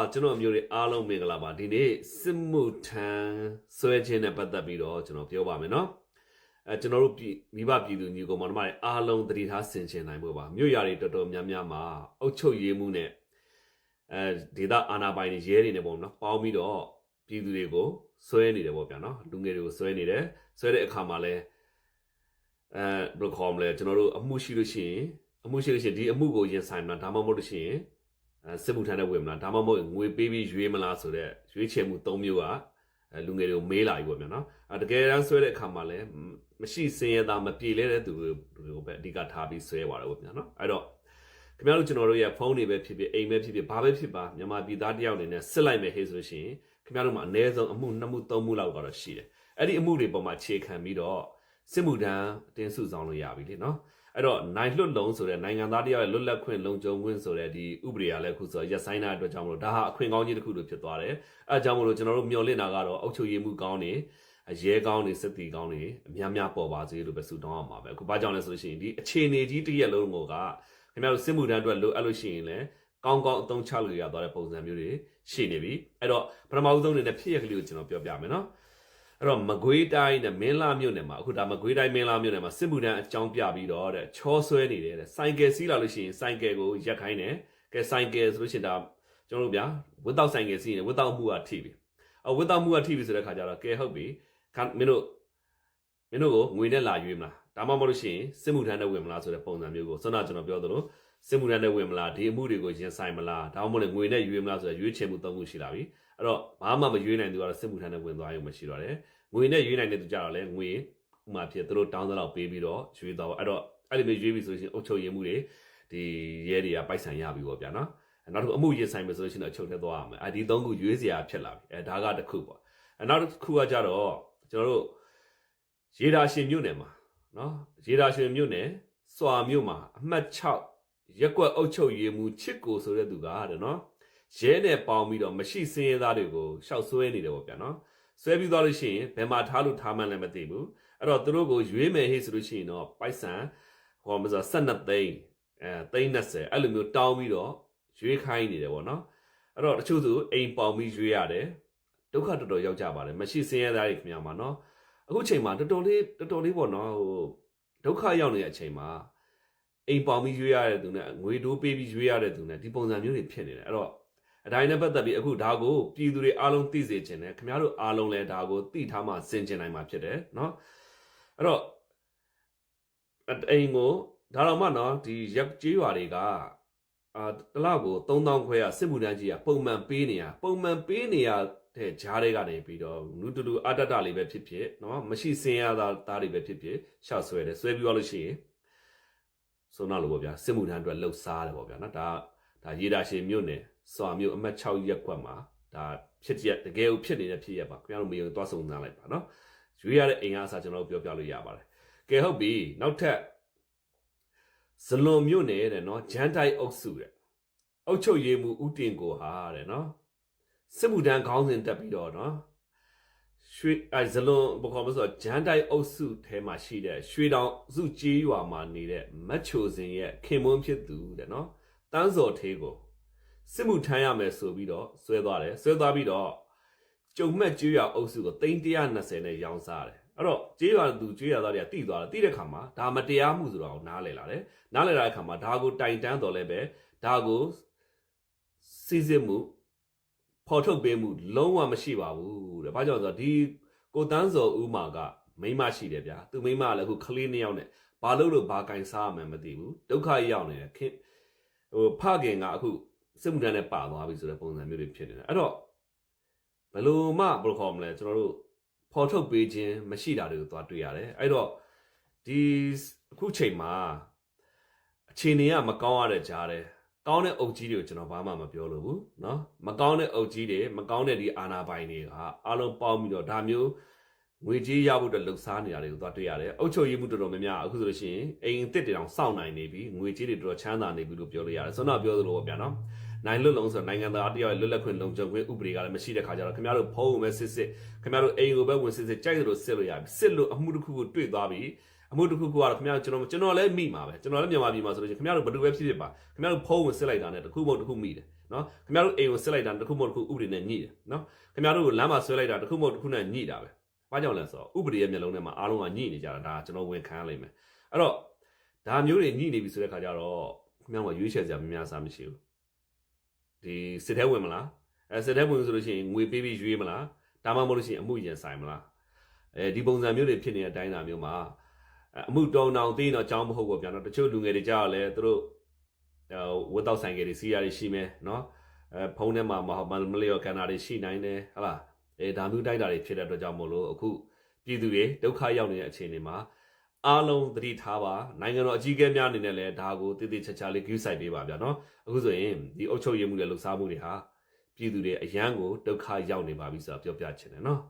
အာကျွန်တော်မျိုးတွေအားလုံးမင်္ဂလာပါဒီနေ့စစ်မှုထမ်းဆွဲခြင်းနဲ့ပတ်သက်ပြီးတော့ကျွန်တော်ပြောပါမယ်နော်အဲကျွန်တော်တို့ပြည်မိဘပြည်သူညီကောင်မတို့တွေအားလုံးသတိထားဆင်ခြင်နိုင်ဖို့ပါမြို့ရွာတွေတော်တော်များများမှာအုပ်ချုပ်ရေးမှုနဲ့အဲဒေသအာဏာပိုင်တွေရဲတွေနဲ့ပေါ့နော်ပေါင်းပြီးတော့ပြည်သူတွေကိုဆွဲနေတယ်ပေါ့ဗျာနော်လူငယ်တွေကိုဆွဲနေတယ်ဆွဲတဲ့အခါမှာလဲအဲဘယ်လိုခေါ်မလဲကျွန်တော်တို့အမှုရှိလို့ရှိရင်အမှုရှိလို့ရှိရင်ဒီအမှုကိုရင်ဆိုင်မလားဒါမှမဟုတ်လို့ရှိရင်အဲ စစ်မှုထမ်းတဲ့ဝင်မလားဒါမှမဟုတ်ငွေပေးပြီးရွေးမလားဆိုတော့ရွေးချယ်မှု၃မျိုးကအဲလူငယ်တွေကိုမေးလာပြီပေါ့ဗျာနော်အဲတကယ်တမ်းဆွဲတဲ့အခါမှာလည်းမရှိစင်ရတာမပြေလဲတဲ့သူတွေကိုပဲအဓိကထားပြီးဆွဲသွားတယ်ပေါ့ဗျာနော်အဲ့တော့ခင်ဗျားတို့ကျွန်တော်တို့ရဲ့ဖုန်းတွေပဲဖြစ်ဖြစ်အိမ်ပဲဖြစ်ဖြစ်ဘာပဲဖြစ်ပါမြန်မာပြည်သားတယောက်အနေနဲ့စစ်လိုက်မယ်ဟေ့ဆိုလို့ရှိရင်ခင်ဗျားတို့မှာအနည်းဆုံးအမှုနှစ်မှုသုံးမှုလောက်ကတော့ရှိတယ်အဲ့ဒီအမှုတွေပေါ်မှာခြေခံပြီးတော့စစ်မှုထမ်းအတင်းစုဆောင်လို့ရပြီလေနော် အဲ့တော့နိုင်လွတ်လုံးဆိုတဲ့နိုင်ငံသားတယောက်ရဲ့လွတ်လပ်ခွင့်လုံခြုံခွင့်ဆိုတဲ့ဒီဥပဒေအရလည်းအခုဆိုရက်ဆိုင်တာအတွက်ကြောင့်မလို့ဒါဟာအခွင့်ကောင်းကြီးတစ်ခုလိုဖြစ်သွားတယ်အဲအကြောင်းမလို့ကျွန်တော်တို့မျှော်လင့်တာကတော့အုပ်ချုပ်ရေးမှုကောင်းနေရဲကောင်းနေစစ်တီကောင်းနေအများများပေါ်ပါစေလို့ပဲဆုတောင်းအောင်ပါပဲအခုဘာကြောင့်လဲဆိုလို့ရှိရင်ဒီအခြေအနေကြီးတစ်ရက်လုံးကိုကခင်ဗျားတို့စစ်မှုထမ်းအတွက်လိုအပ်လို့ရှိရင်လည်းကောင်းကောင်းအသုံးချလို့ရသွားတဲ့ပုံစံမျိုးတွေရှိနေပြီအဲ့တော့ပထမဦးဆုံးအနေနဲ့ဖြစ်ရကလေးကိုကျွန်တော်ပြောပြမယ်နော် အဲ့တော့မကွေးတိုင်းနဲ့မင်းလာမြို့နယ်မှာအခုဒါမကွေးတိုင်းမင်းလာမြို့နယ်မှာစစ်မှုထမ်းအကြောင်းပြပြီးတော့တဲ့ချောဆွဲနေတယ်တဲ့စိုင်ကယ်စီးလာလို့ရှိရင်စိုင်ကယ်ကိုရက်ခိုင်းတယ်ကဲစိုင်ကယ်ဆိုလို့ရှိရင်ဒါကျွန်တော်တို့ဗျာဝတ်တော့စိုင်ကယ်စီးရင်ဝတ်တော့မှုကထိပြီအဝတ်တော့မှုကထိပြီဆိုတဲ့ခါကျတော့ကဲဟုတ်ပြီခါမင်းတို့မင်းတို့ကိုငွေနဲ့လာရွေးမလားဒါမှမဟုတ်လို့ရှိရင်စစ်မှုထမ်းနဲ့ဝင်မလားဆိုတဲ့ပုံစံမျိုးကိုစွမ်းနာကျွန်တော်ပြောသလို စစ်မှုထမ်းနဲ့ဝင်မလားဒီအမှုတွေကိုရင်ဆိုင်မလားဒါမှမဟုတ်လည်းငွေနဲ့ရွေးမလားဆိုတဲ့ရွေးချယ်မှုသုံးခုရှိလာပြီအဲ့တော့ဘာမှမရွေးနိုင်သူကတော့စစ်မှုထမ်းနဲ့ဝင်သွားရုံမရှိတော့တယ်ငွေနဲ့ရွေးနိုင်တဲ့သူကြတော့လဲငွေဥမာဖြစ်သူတို့တောင်းသလောက်ပေးပြီးတော့ရွေးတော့အဲ့တော့အဲ့လိုမျိုးရွေးပြီဆိုရင်အုပ်ချုပ်ရေးမှုတွေဒီရဲတွေကပိုက်ဆံရပြီပေါ့ဗျာနော်နောက်တစ်ခုအမှုရင်ဆိုင်မယ်ဆိုလို့ရှိရင်တော့ချုပ်ထဲသွားရမယ်အဲဒီသုံးခုရွေးစရာဖြစ်လာပြီအဲဒါကတစ်ခုပေါ့အဲနောက်တစ်ခုကကြတော့ကျွန်တော်တို့ရေဒါရှင်မြို့နယ်မှာနော်ရေဒါရှင်မြို့နယ်စွာမြို့မှာအမှတ်6 ရက်ကွက်အုပ်ချုပ်ရေးမှုချစ်ကိုဆိုတဲ့သူကတဲ့နော်ရဲနဲ့ပေါင်းပြီးတော့မရှိစင်းရဲသားတွေကိုရှောက်ဆွဲနေတယ်ပေါ့ဗျာနော်ဆွဲပြီးသွားလို့ရှိရင်ဘယ်မှာထားလို့ထားမှန်းလည်းမသိဘူးအဲ့တော့သူတို့ကိုရွေးမယ်ဟေ့ဆိုလို့ရှိရင်တော့ပိုက်ဆံဟောမစ12သိန်းအဲသိန်း30အဲ့လိုမျိုးတောင်းပြီးတော့ရွေးခိုင်းနေတယ်ပေါ့နော်အဲ့တော့တချို့သူအိမ်ပေါင်ပြီးရွေးရတယ်ဒုက္ခတော်တော်ရောက်ကြပါတယ်မရှိစင်းရသားတွေခင်ဗျာမှာနော်အခုချိန်မှာတော်တော်လေးတော်တော်လေးပေါ့နော်ဟိုဒုက္ခရောက်နေတဲ့အချိန်မှာ အိမ်ပေါင်ပြီးရွေးရတဲ့သူနဲ့ငွေတိုးပေးပြီးရွေးရတဲ့သူနဲ့ဒီပုံစံမျိုးတွေဖြစ်နေတယ်အဲ့တော့ အတိုင်းနဲ့ပတ်သက်ပြီးအခုဒါကိုပြည်သူတွေအားလုံးသိစေချင်တယ်ခင်ဗျားတို့အားလုံးလည်းဒါကိုသိထားမှစင်ကျင်နိုင်မှာဖြစ်တယ်เนาะအဲ့တော့အိမ်ကိုဒါတော့မှเนาะဒီရက်ကျေးရွာတွေကအာတလောက်ကို3000ခွဲရစစ်မှုတန်းကြီးကပုံမှန်ပေးနေရပုံမှန်ပေးနေရတဲ့ဂျားတွေကနေပြီးတော့နုတူတူအတ္တတလေးပဲဖြစ်ဖြစ်เนาะမရှိစင်ရတာသားတွေပဲဖြစ်ဖြစ်ရှောက်ဆွဲတယ်ဆွဲပြီးတော့လို့ရှိရင် ဆိုတော့လို့ပေါ့ဗျာစစ်မှုထမ်းအတွက်လှုပ်ရှားတယ်ပေါ့ဗျာနော်ဒါဒါရေဒါရှင်မြို့နယ်စွာမြို့အမှတ်6ရက်ကွက်မှာဒါဖြစ်ရက်တကယ်ကိုဖြစ်နေတဲ့ဖြစ်ရက်ပါခင်ဗျားတို့မေးရင်သွားစုံစမ်းလိုက်ပါနော်ရွေးရတဲ့အိမ်အားအစားကျွန်တော်တို့ပြောပြလို့ရပါတယ်ကဲဟုတ်ပြီနောက်ထပ်ဇလွန်မြို့နယ်တဲ့နော်ဂျန်တိုက်အုပ်စုတဲ့အုတ်ချုပ်ရေးမှုဥတင်ကိုဟာတဲ့နော်စစ်မှုတန်းခေါင်းစဉ်တက်ပြီးတော့နော် ရွှေအဲဇလွန်ဘယ်ခေါ်မလဲဆိုတော့ဂျန်တိုက်အုပ်စုထဲမှာရှိတဲ့ရွှေတောင်စုကြေးရွာမှာနေတဲ့မတ်ချိုစင်ရဲ့ခင်မွန်းဖြစ်သူတဲ့နော်တန်းစော်သေးကိုစစ်မှုထမ်းရမယ်ဆိုပြီးတော့ဆွဲသွားတယ်ဆွဲသွားပြီးတော့ကြုံမဲ့ကျွေးရအုပ်စုကို320နဲ့ရောင်းစားတယ်အဲ့တော့ကျွေးရသူကျွေးရသားတွေကတိသွားတယ်တိတဲ့ခါမှာဒါမတရားမှုဆိုတော့နားလည်လာတယ်နားလည်လာတဲ့ခါမှာဒါကိုတိုင်တန်းတော်လဲပဲဒါကိုစီစစ်မှုဖော်ထုတ်ပေးမှုလုံးဝမရှိပါဘူး တဲ့ဘာကြောင့်လဲဆိုတော့ဒီကိုတန်းစော်ဦးမာကမိန်းမရှိတယ်ဗျာသူမိန်းမကလည်းအခုကလေးနှစ်ယောက်နဲ့ဘာလို့လို့ဘာကင်စားရမှန်းမသိဘူးဒုက္ခရောက်နေတယ်ခင်ဟိုဖခင်ကအခုစစ်မှုထမ်းနဲ့ပါသွားပြီဆိုတဲ့ပုံစံမျိုးတွေဖြစ်နေတယ်အဲ့တော့ဘယ်လိုမှဘယ်လိုခေါ်မလဲကျွန်တော်တို့ဖော်ထုတ်ပေးခြင်းမရှိတာတွေကိုသွားတွေ့ရတယ်အဲ့တော့ဒီအခုချိန်မှာအခြေအနေကမကောင်းရတဲ့ကြားတယ် ကောင်းတဲ့အုပ်ကြီးတွေကိုကျွန်တော်ဘာမှမပြောလို့ဘူးเนาะမကောင်းတဲ့အုပ်ကြီးတွေမကောင်းတဲ့ဒီအာနာပိုင်တွေကအားလုံးပေါင်းပြီးတော့ဒါမျိုးငွေကြီးရဖို့အတွက်လှုပ်ရှားနေတာတွေကိုသွားတွေ့ရတယ်အုပ်ချုပ်ရေးမှုတော်တော်များများအခုဆိုလို့ရှိရင်အိမ်အစ်စ်တွေတောင်စောင့်နိုင်နေပြီငွေကြီးတွေတော်တော်ချမ်းသာနေပြီလို့ပြောလို့ရတယ်ဆွမ်းတော့ပြောသလိုပေါ့ဗျာနော်နိုင်လွတ်လုံးဆိုတော့နိုင်ငံသားတယောက်ရဲ့လွတ်လပ်ခွင့်လုံခြုံခွင့်ဥပဒေကလည်းမရှိတဲ့ခါကျတော့ခင်ဗျားတို့ဖုံးကိုပဲစစ်စစ်ခင်ဗျားတို့အိမ်ကိုပဲဝင်စစ်စစ်ကြိုက်လို့စစ်လို့ရပြီစစ်လို့အမှုတစ်ခုကိုတွေ့သွားပြီ အမှုတစ်ခုခုကတော့ခင်ဗျားတို့ကျွန်တော်ကျွန်တော်လည်းမိမှာပဲကျွန်တော်လည်းမြန်မာပြည်မှာဆိုလို့ရှိရင်ခင်ဗျားတို့ဘယ်လိုပဲဖြစ်ဖြစ်ပါခင်ဗျားတို့ဖုန်းဝင်စစ်လိုက်တာနဲ့တစ်ခုမဟုတ်တစ်ခုမိတယ်နော်ခင်ဗျားတို့အိမ်ဝင်စစ်လိုက်တာတစ်ခုမဟုတ်တစ်ခုဥပဒေနဲ့ညှိတယ်နော်ခင်ဗျားတို့ကိုလမ်းမှာဆွဲလိုက်တာတစ်ခုမဟုတ်တစ်ခုနဲ့ညှိတာပဲဘာကြောင့်လဲဆိုတော့ဥပဒေရဲ့မျက်လုံးထဲမှာအားလုံးကညှိနေကြတာဒါကျွန်တော်ဝင်ခံရလိမ့်မယ်အဲ့တော့ဒါမျိုးတွေညှိနေပြီဆိုတဲ့ခါကျတော့ခင်ဗျားတို့ရွေးချယ်စရာမများစားမရှိဘူးဒီစစ်ထဲဝင်မလားအဲစစ်ထဲဝင်ဆိုလို့ရှိရင်ငွေပေးပြီးရွေးမလားဒါမှမဟုတ်လို့ရှိရင်အမှုရင်ဆိုင်မလားအဲဒီပုံစံမျိုးတွေဖြစ်နေတဲ့အတိုင်းအတာမျိုးမှာ အမှုတုံတောင်သိရင်တော့အကြောင်းမဟုတ်ဘူးဗျာနော်တချို့လူငယ်တွေကြောက်လဲသူတို့ဟိုဝတ်တော့ဆိုင်ကတွေစီးရတွေရှိမယ်နော်အဲဖုန်းထဲမှာမဟုတ်မလျော်ကန်တာတွေရှိနိုင်တယ်ဟလားအဲဒါမျိုးတိုက်တာတွေဖြစ်တဲ့အတွက်ကြောင့်မို့လို့အခုပြည်သူတွေဒုက္ခရောက်နေတဲ့အခြေအနေမှာအားလုံးသတိထားပါနိုင်ငံတော်အကြီးအကဲများအနေနဲ့လည်းဒါကိုတည်တည်ချာချာလေး view site ပေးပါဗျာနော်အခုဆိုရင်ဒီအုပ်ချုပ်ရေးမှုတွေလှုပ်ရှားမှုတွေဟာပြည်သူတွေအရန်ကိုဒုက္ခရောက်နေပါပြီဆိုတာပြောပြချင်တယ်နော်